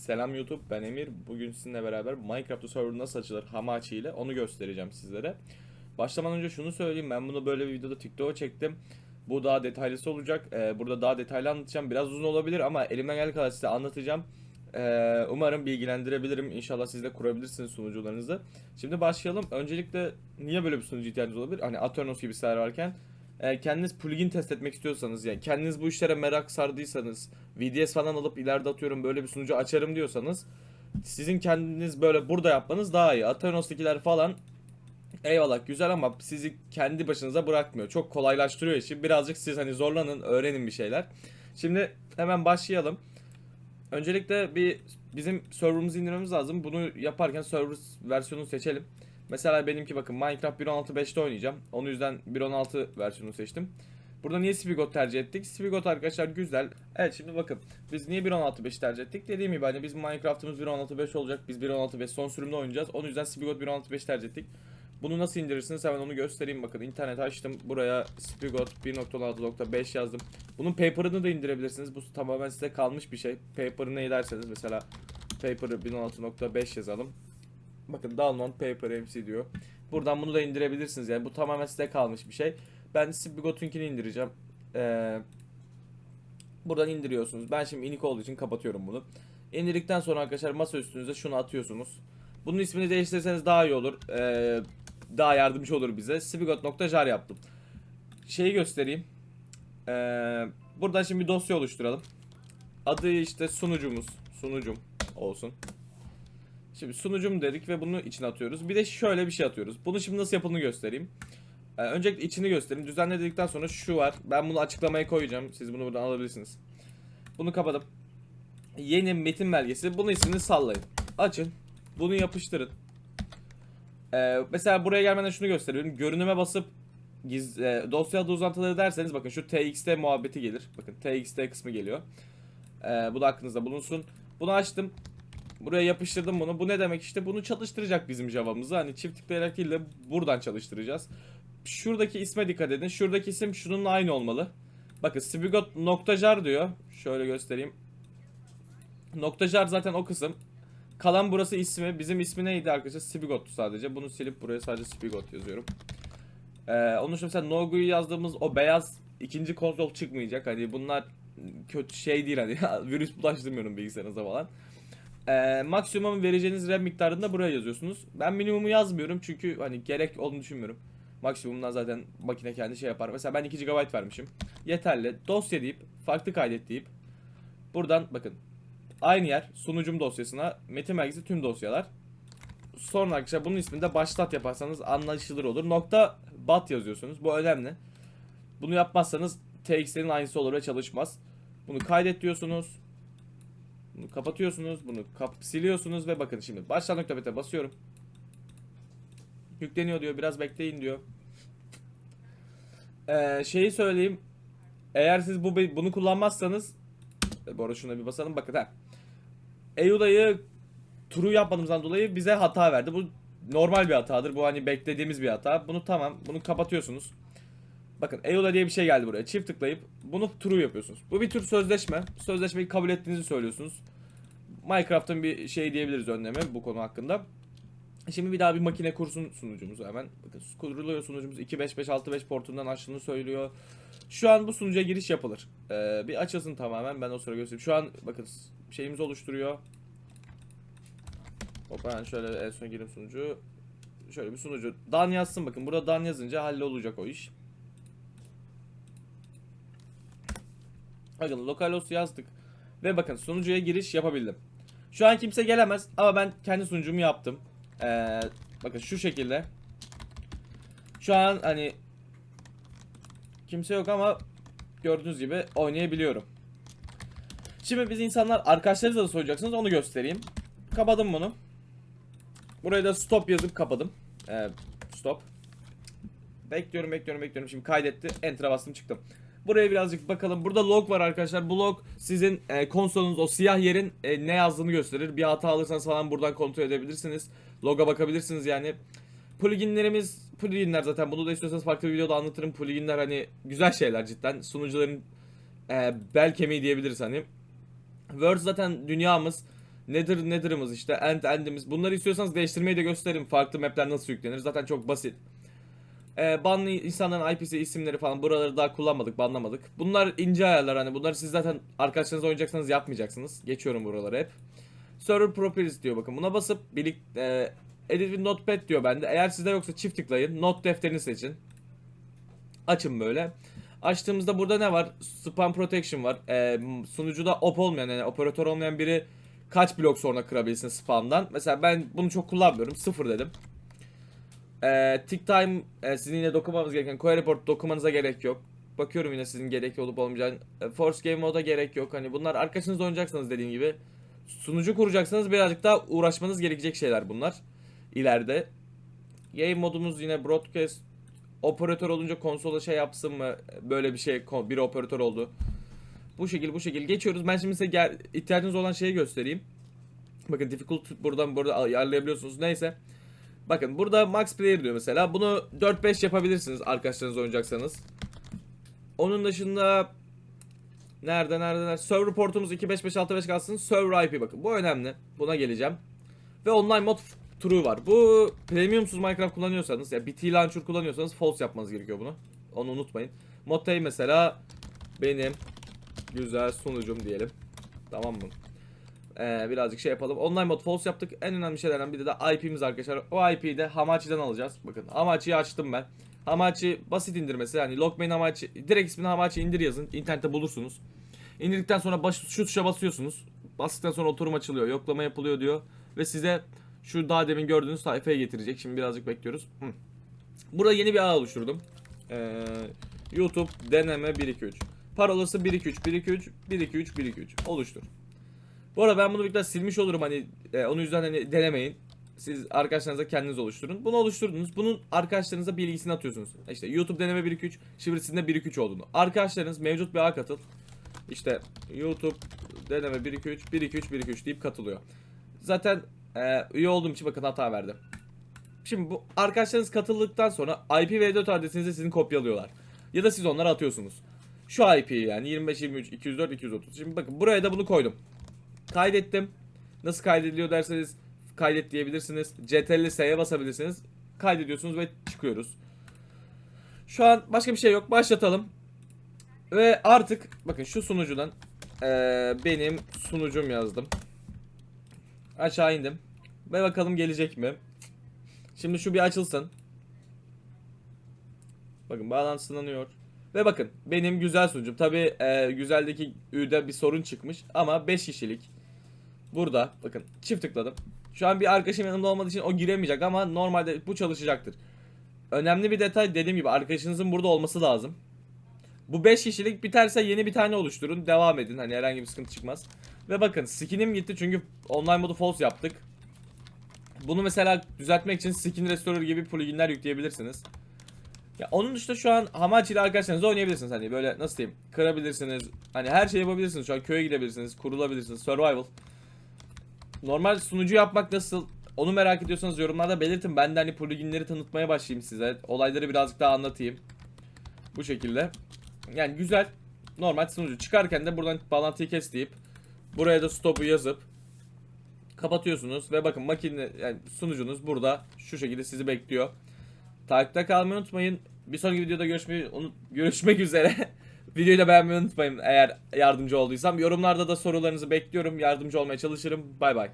Selam YouTube ben Emir. Bugün sizinle beraber Minecraft server nasıl açılır Hamachi ile onu göstereceğim sizlere. Başlamadan önce şunu söyleyeyim ben bunu böyle bir videoda TikTok'a çektim. Bu daha detaylısı olacak. Ee, burada daha detaylı anlatacağım. Biraz uzun olabilir ama elimden geldiği kadar size anlatacağım. Ee, umarım bilgilendirebilirim. İnşallah siz de kurabilirsiniz sunucularınızı. Şimdi başlayalım. Öncelikle niye böyle bir sunucu ihtiyacınız olabilir? Hani Aternos gibi siteler varken e, kendiniz plugin test etmek istiyorsanız yani kendiniz bu işlere merak sardıysanız VDS falan alıp ileride atıyorum böyle bir sunucu açarım diyorsanız sizin kendiniz böyle burada yapmanız daha iyi. Aternos'takiler falan eyvallah güzel ama sizi kendi başınıza bırakmıyor. Çok kolaylaştırıyor işi. Birazcık siz hani zorlanın, öğrenin bir şeyler. Şimdi hemen başlayalım. Öncelikle bir bizim server'ımızı indirmemiz lazım. Bunu yaparken server versiyonunu seçelim. Mesela benimki bakın Minecraft 1.16.5'te oynayacağım. Onun yüzden 1.16 versiyonunu seçtim. Burada niye Spigot tercih ettik? Spigot arkadaşlar güzel. Evet şimdi bakın biz niye 1.16.5 tercih ettik? Dediğim gibi hani biz Minecraft'ımız 1.16.5 olacak. Biz 1.16.5 son sürümde oynayacağız. Onun yüzden Spigot 1.16.5 tercih ettik. Bunu nasıl indirirsiniz hemen onu göstereyim bakın. İnternet açtım. Buraya Spigot 1.16.5 yazdım. Bunun paper'ını da indirebilirsiniz. Bu tamamen size kalmış bir şey. Paper'ı ne derseniz mesela paper'ı 1.16.5 yazalım. Bakın download paper MC diyor. Buradan bunu da indirebilirsiniz. Yani bu tamamen size kalmış bir şey. Ben Spigot'unkini indireceğim. Ee, buradan indiriyorsunuz. Ben şimdi inik olduğu için kapatıyorum bunu. İndirdikten sonra arkadaşlar masa üstünüze şunu atıyorsunuz. Bunun ismini değiştirirseniz daha iyi olur. Ee, daha yardımcı olur bize. Spigot.jar yaptım. Şeyi göstereyim. Ee, buradan şimdi bir dosya oluşturalım. Adı işte sunucumuz. Sunucum olsun. Şimdi sunucum dedik ve bunu içine atıyoruz. Bir de şöyle bir şey atıyoruz. Bunu şimdi nasıl yapıldığını göstereyim. Ee, öncelikle içini göstereyim. Düzenle dedikten sonra şu var. Ben bunu açıklamaya koyacağım. Siz bunu buradan alabilirsiniz. Bunu kapatıp yeni metin belgesi. Bunun ismini sallayın. Açın. Bunu yapıştırın. Ee, mesela buraya gelmeden şunu gösteriyorum. Görünüme basıp giz, e, dosya adı uzantıları derseniz bakın şu txt muhabbeti gelir. Bakın txt kısmı geliyor. Ee, bu da aklınızda bulunsun. Bunu açtım. Buraya yapıştırdım bunu. Bu ne demek işte? Bunu çalıştıracak bizim Java'mızı. Hani çift tıklayarak değil de buradan çalıştıracağız. Şuradaki isme dikkat edin. Şuradaki isim şunun aynı olmalı. Bakın spigot.jar diyor. Şöyle göstereyim. Noktajar zaten o kısım. Kalan burası ismi. Bizim ismi neydi arkadaşlar? Spigot'tu sadece. Bunu silip buraya sadece Spigot yazıyorum. Ee, onun için mesela Nogu'yu yazdığımız o beyaz ikinci konsol çıkmayacak. Hani bunlar kötü şey değil hani virüs bulaştırmıyorum bilgisayarınıza falan. Ee, maksimum vereceğiniz RAM miktarını da buraya yazıyorsunuz. Ben minimumu yazmıyorum çünkü hani gerek olduğunu düşünmüyorum. Maksimumdan zaten makine kendi şey yapar. Mesela ben 2 GB vermişim. Yeterli. Dosya deyip farklı kaydet deyip buradan bakın aynı yer sunucum dosyasına metin belgesi tüm dosyalar. Sonra arkadaşlar bunun ismini de başlat yaparsanız anlaşılır olur. Nokta bat yazıyorsunuz. Bu önemli. Bunu yapmazsanız TXT'nin aynısı olur ve çalışmaz. Bunu kaydet diyorsunuz. Bunu kapatıyorsunuz. Bunu kap siliyorsunuz ve bakın şimdi başlat nokta bete basıyorum. Yükleniyor diyor. Biraz bekleyin diyor. Ee, şeyi söyleyeyim. Eğer siz bu bunu kullanmazsanız e, arada şuna bir basalım bakın ha. EUDA'yı turu yapmadığımızdan dolayı bize hata verdi. Bu normal bir hatadır. Bu hani beklediğimiz bir hata. Bunu tamam. Bunu kapatıyorsunuz. Bakın EULA diye bir şey geldi buraya. Çift tıklayıp bunu true yapıyorsunuz. Bu bir tür sözleşme. Sözleşmeyi kabul ettiğinizi söylüyorsunuz. Minecraft'ın bir şey diyebiliriz önlemi bu konu hakkında. Şimdi bir daha bir makine kursun sunucumuzu hemen. Bakın kuruluyor sunucumuz 25565 portundan açtığını söylüyor. Şu an bu sunucuya giriş yapılır. Ee, bir açılsın tamamen ben o sıra göstereyim. Şu an bakın şeyimizi oluşturuyor. Hop ben şöyle en son girim sunucu. Şöyle bir sunucu. Dan yazsın bakın. Burada dan yazınca hallolacak o iş. Bakın localhost yazdık. Ve bakın sunucuya giriş yapabildim. Şu an kimse gelemez ama ben kendi sunucumu yaptım. Ee, bakın şu şekilde. Şu an hani kimse yok ama gördüğünüz gibi oynayabiliyorum. Şimdi biz insanlar arkadaşlarınızla da soracaksınız onu göstereyim. Kapadım bunu. Buraya da stop yazıp kapadım. Ee, stop. Bekliyorum bekliyorum bekliyorum. Şimdi kaydetti. Enter'a bastım çıktım. Buraya birazcık bakalım. Burada log var arkadaşlar. Bu log sizin e, konsolunuz o siyah yerin e, ne yazdığını gösterir. Bir hata alırsanız falan buradan kontrol edebilirsiniz. Loga bakabilirsiniz yani. Pluginlerimiz pluginler zaten bunu da istiyorsanız farklı bir videoda anlatırım. Pluginler hani güzel şeyler cidden. Sunucuların e, bel kemiği diyebiliriz hani. Word zaten dünyamız. Nether Nether'ımız işte End End'imiz. Bunları istiyorsanız değiştirmeyi de gösteririm. Farklı mapler nasıl yüklenir. Zaten çok basit. Ee, banlı insanların IP'si isimleri falan buraları daha kullanmadık, banlamadık. Bunlar ince ayarlar hani bunları siz zaten arkadaşlarınızla oynayacaksanız yapmayacaksınız. Geçiyorum buraları hep. Server Properties diyor bakın. Buna basıp birlik e, Edit with Notepad diyor bende. Eğer sizde yoksa çift tıklayın. Not defterini seçin. Açın böyle. Açtığımızda burada ne var? Spam Protection var. Ee, sunucuda op olmayan yani operatör olmayan biri kaç blok sonra kırabilirsin spamdan. Mesela ben bunu çok kullanmıyorum. Sıfır dedim. Ee, tick time e, sizin yine dokunmamız gereken query report dokumanıza gerek yok. Bakıyorum yine sizin gerek olup olmayacağını. E, force game moda gerek yok. Hani bunlar arkadaşınızla oynayacaksanız dediğim gibi sunucu kuracaksanız birazcık daha uğraşmanız gerekecek şeyler bunlar. İleride. Game modumuz yine broadcast operatör olunca konsola şey yapsın mı? Böyle bir şey bir operatör oldu. Bu şekil bu şekil geçiyoruz. Ben şimdi size ihtiyacınız olan şeyi göstereyim. Bakın difficult buradan burada ayarlayabiliyorsunuz. Neyse. Bakın burada max player diyor mesela. Bunu 4-5 yapabilirsiniz arkadaşlarınızla oynayacaksanız. Onun dışında nerede nerede nerede server portumuz 25565 kalsın. Server IP bakın. Bu önemli. Buna geleceğim. Ve online mod true var. Bu premiumsuz Minecraft kullanıyorsanız ya BT launcher kullanıyorsanız false yapmanız gerekiyor bunu. Onu unutmayın. Modda'yı mesela benim güzel sunucum diyelim. Tamam mı? Ee, birazcık şey yapalım. Online mod false yaptık. En önemli şeylerden biri de IP'miz arkadaşlar. O IP'yi de Hamachi'den alacağız. Bakın Hamachi'yi açtım ben. Hamachi basit indirmesi. Yani Logmain Hamachi. Direkt ismini Hamachi indir yazın. İnternette bulursunuz. İndirdikten sonra baş, şu tuşa basıyorsunuz. Bastıktan sonra oturum açılıyor. Yoklama yapılıyor diyor. Ve size şu daha demin gördüğünüz sayfaya getirecek. Şimdi birazcık bekliyoruz. Hı. Burada yeni bir ağ oluşturdum. Ee, YouTube deneme 123. Parolası 123 123 123 123 oluştur. Bu arada ben bunu bir daha silmiş olurum hani e, onun yüzden hani denemeyin. Siz arkadaşlarınıza kendiniz oluşturun. Bunu oluşturdunuz. Bunun arkadaşlarınıza bilgisini atıyorsunuz. İşte YouTube deneme 123 şifresinde 123 olduğunu. Arkadaşlarınız mevcut bir ağ katıl. İşte YouTube deneme 123 123 123 deyip katılıyor. Zaten e, üye olduğum için bakın hata verdi. Şimdi bu arkadaşlarınız katıldıktan sonra IPv4 adresinizi sizin kopyalıyorlar. Ya da siz onlara atıyorsunuz. Şu IP'yi yani 25 23 204 230. Şimdi bakın buraya da bunu koydum. Kaydettim. Nasıl kaydediliyor derseniz kaydet diyebilirsiniz. CTRL S'ye basabilirsiniz. Kaydediyorsunuz ve çıkıyoruz. Şu an başka bir şey yok. Başlatalım. Ve artık bakın şu sunucudan eee, benim sunucum yazdım. Aşağı indim. Ve bakalım gelecek mi? Şimdi şu bir açılsın. Bakın bağlantı sınanıyor. Ve bakın benim güzel sunucum. Tabi güzeldeki Ü'de bir sorun çıkmış ama 5 kişilik. Burada bakın çift tıkladım. Şu an bir arkadaşım yanımda olmadığı için o giremeyecek ama normalde bu çalışacaktır. Önemli bir detay dediğim gibi arkadaşınızın burada olması lazım. Bu 5 kişilik biterse yeni bir tane oluşturun. Devam edin. Hani herhangi bir sıkıntı çıkmaz. Ve bakın skinim gitti çünkü online modu false yaptık. Bunu mesela düzeltmek için skin restorer gibi pluginler yükleyebilirsiniz. Ya onun dışında şu an Hamachi ile arkadaşlarınızla oynayabilirsiniz. Hani böyle nasıl diyeyim kırabilirsiniz. Hani her şeyi yapabilirsiniz. Şu an köye gidebilirsiniz. Kurulabilirsiniz. Survival. Normal sunucu yapmak nasıl? Onu merak ediyorsanız yorumlarda belirtin. Ben de hani pluginleri tanıtmaya başlayayım size. Olayları birazcık daha anlatayım. Bu şekilde. Yani güzel. Normal sunucu. Çıkarken de buradan bağlantıyı kes deyip buraya da stop'u yazıp kapatıyorsunuz ve bakın makine yani sunucunuz burada şu şekilde sizi bekliyor. Takipte kalmayı unutmayın. Bir sonraki videoda görüşmeyi unut görüşmek üzere. Videoyu da beğenmeyi unutmayın eğer yardımcı olduysam. Yorumlarda da sorularınızı bekliyorum. Yardımcı olmaya çalışırım. Bay bay.